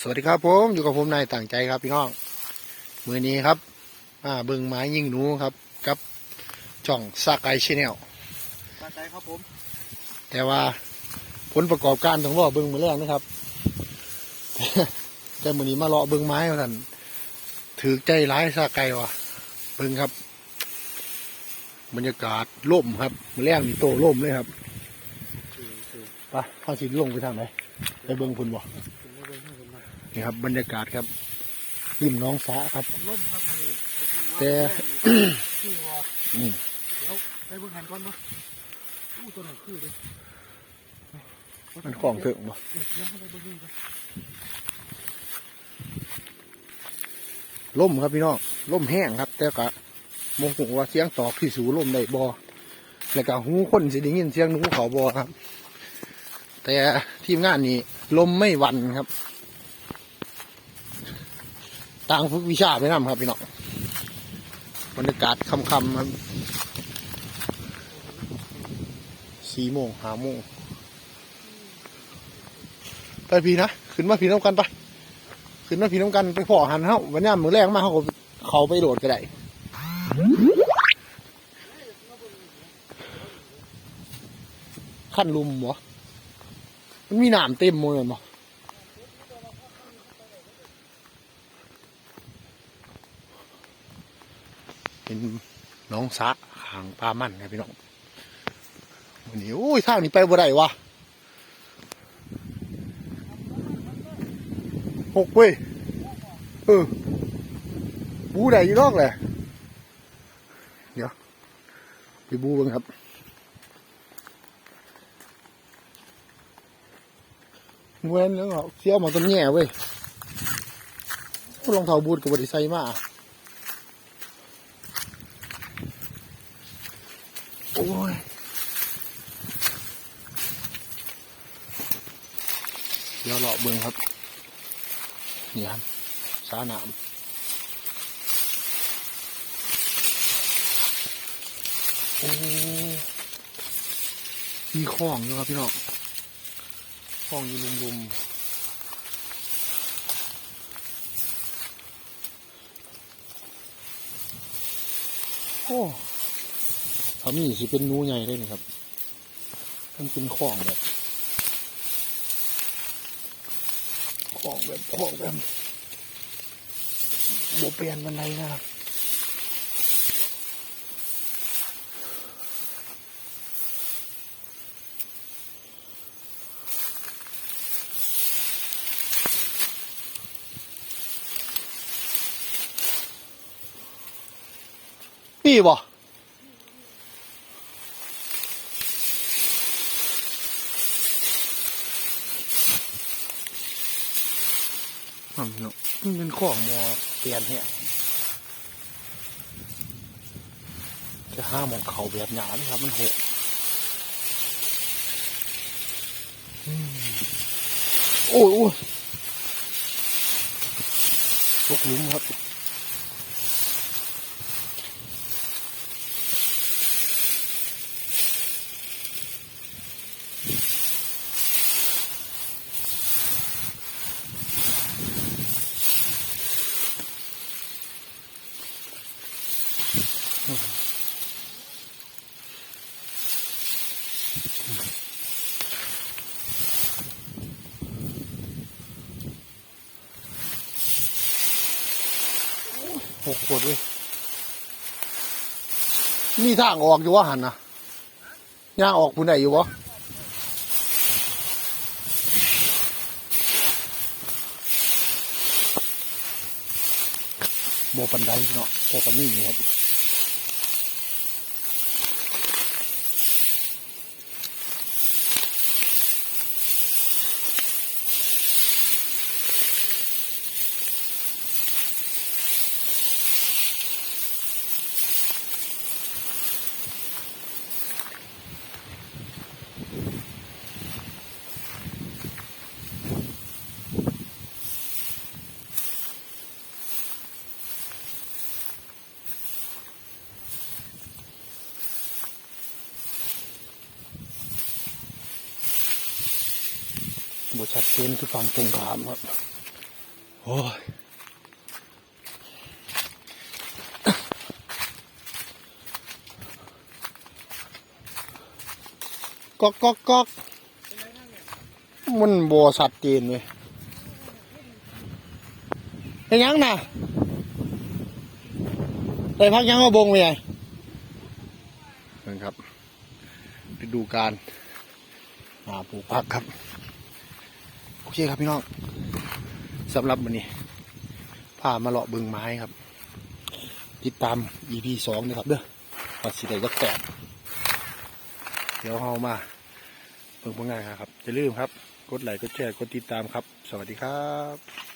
สวัสดีครับผมอยู่กับผมนายต่างใจครับพี่น้องมือนี้ครับอ่าเบิงไม้ยิงหนูครับกับจ่องซากไกชแนลปลาใจครับผม แต่ว่าผลประกอบการต้องรอเบิงมือแรกนะครับ แต่มือนี้มาเลาะเบิงไม้ท่านถือใจร้ายซากไกว่ะเบิงครับ บรรยากาศล่มครับมือแรกนี่โตล่มเลยครับคือคือไปข้าสิลงไปทางไหนไปเบิงพุ่นบ่ น่อยนี่ครับ บรรยากาศครับริมหน้องสาครับผมล้มครับนี่แต่ขี้วอนี่เดี๋ยวไปเบิ่งหันก่อนปะอู้ตัวไหนขี้ดิมันของเถอะบ่เดี๋ยวเดี๋ยวเข้าไปเบิ่งนี่ก่อนล่มครับพี่น้องล่มแห้งครับ แต่ก็มองหูว่าเสียงตอกที่สูล่มได้บ่แล้วก็หูคนสิได้ยินเสียงหนูเขาบ่ครับ แต่ทีมงานนี้ลมไม่หวันครับ ต่างฝึกวิชาไปนํครับพี่น้องบรรยากาศค่ำๆครับสี่โมงห้าโมงไปพี่นะขึ้นมาพี่น้ำกันไปขึ้นมาพี่น้ำกันไปพอหันเฮาวันนี้มือแรกมาเขาเขาไปโดดก็ได้ขั้นลุมบ่มันมีหนามเต็มหมดเลยบ่ เป็นน้องสะห่างปลามันครับพี่น้องวันนี้โอ้ยทางนี้ไปบ่ได้วะหกเว้ยเออบูได้ยี่นอกเลยเดี๋ยวไปบูเบ้างครับเว้นแล้วก็เสี้ยวมาต้นแง่เว้ยรองเท้าบูทกับบริไซมาโอ้ยเดี๋ยวเลาะเบิ้งครับ นี่ครับสาหนามโอ้มีคลองอยู่ครับพี่น้องคลองอยู่ลุมๆโอ้ถ้ามีสิเป็นนูใหญ่เลยนี่ครับ มันเป็นคลองแบบคล องแบบคลองแบบโบเปลี่ยนบันไดนะครับี่บ่ นี่บ่มันเป็นของมอเปลี่ยนเนี่ยจะห้ามองเขาแบบหยาเลยครับมันหกโอ้ยโอ้ยตกหลุมครับ หกขวดเว้ยมีทางออกอยู่วะหันนะย่างออกผู้ใดอยู่วะโบปันไดเนาะพอกับนี่ครับ บชัดเจนคือฝั่งตรงขามครับ โอ้ยก๊อกก๊อกก๊อกมันบสัตว์เจนเว้ยเป็นยังนะได้พักยังมาบงเว้ยนั่นครับไปดูการหาปลูกผักครับ อเคครับพี่น้องสำหรับวันนี้พามาเลาะบึงไม้ครับ ติดตาม EP สองนะครับเด้อปัดสิได้ก็แตกเดี๋ยวเฮามาเบิ่งผลงานครับจะลืมครับ กดไลค์กดแชร์กดติดตามครับ สวัสดีครับ